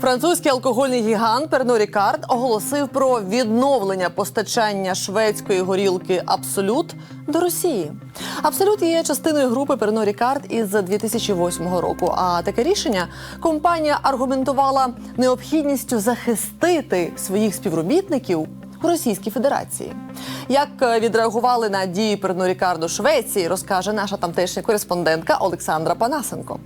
Французький алкогольний гігант Перно Рікард оголосив про відновлення постачання шведської горілки Абсолют до Росії. Абсолют є частиною групи Перно Рікард із 2008 року. А таке рішення компанія аргументувала необхідністю захистити своїх співробітників у Російській Федерації. Як відреагували на дії Перно Рікарду Швеції, розкаже наша тамтешня кореспондентка Олександра Панасенко.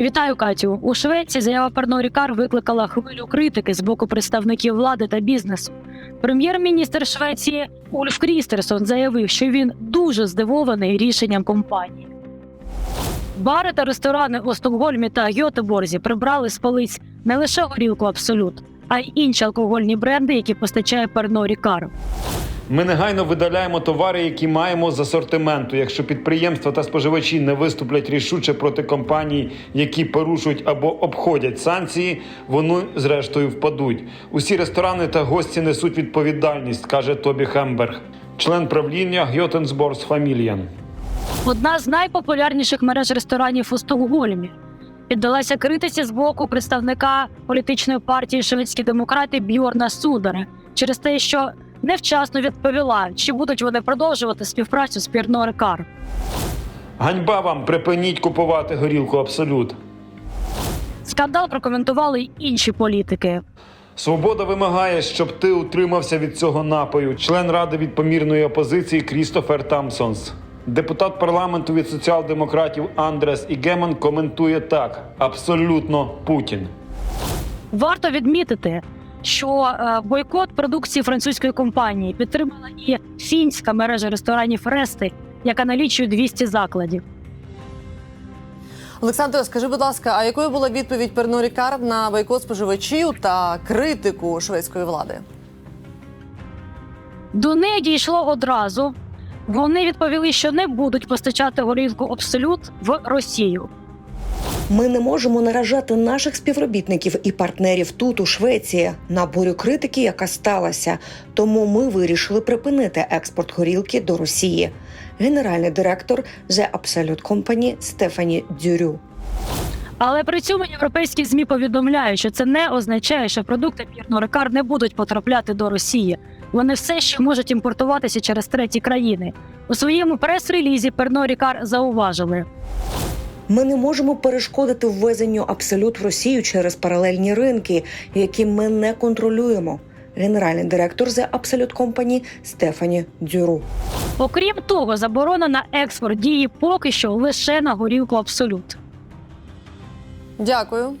Вітаю, Катю. У Швеції заява Пернорікар Рікар викликала хвилю критики з боку представників влади та бізнесу. Прем'єр-міністр Швеції Ульф Крістерсон заявив, що він дуже здивований рішенням компанії. Бари та ресторани у Стокгольмі та Гьотеборзі прибрали з полиць не лише горілку Абсолют, а й інші алкогольні бренди, які постачає Перно Рікар. Ми негайно видаляємо товари, які маємо з асортименту. Якщо підприємства та споживачі не виступлять рішуче проти компаній, які порушують або обходять санкції, вони зрештою впадуть. Усі ресторани та гості несуть відповідальність, каже Тобі Хемберг, член правління Гьотенсборс Фаміліян. Одна з найпопулярніших мереж ресторанів у Стокгольмі піддалася критиці з боку представника політичної партії шведські демократи Бьорна Судера через те, що невчасно відповіла, чи будуть вони продовжувати співпрацю з Пірно Рикар. Ганьба вам припиніть купувати горілку Абсолют. Скандал прокоментували й інші політики. Свобода вимагає, щоб ти утримався від цього напою. Член ради від помірної опозиції Крістофер Тамсонс. Депутат парламенту від соціал-демократів Андрес Ігеман коментує так: абсолютно Путін. Варто відмітити, що е, бойкот продукції французької компанії підтримала і фінська мережа ресторанів Рести, яка налічує 200 закладів. Олександро, скажи, будь ласка, а якою була відповідь Перно Рікард на бойкот споживачів та критику шведської влади? До неї дійшло одразу. Вони відповіли, що не будуть постачати горілку Абсолют в Росію. Ми не можемо наражати наших співробітників і партнерів тут, у Швеції, на бурю критики, яка сталася. Тому ми вирішили припинити експорт горілки до Росії. Генеральний директор The Absolute Company Стефані Дюрю. Але при цьому європейські змі повідомляють, що це не означає, що продукти Пірнорикар не будуть потрапляти до Росії. Вони все ще можуть імпортуватися через треті країни. У своєму прес-релізі Перно Рікар зауважили. Ми не можемо перешкодити ввезенню абсолют в Росію через паралельні ринки, які ми не контролюємо. Генеральний директор The Absolute Company Стефані Дюру. Окрім того, заборона на експорт діє поки що лише на горілку Абсолют. Дякую.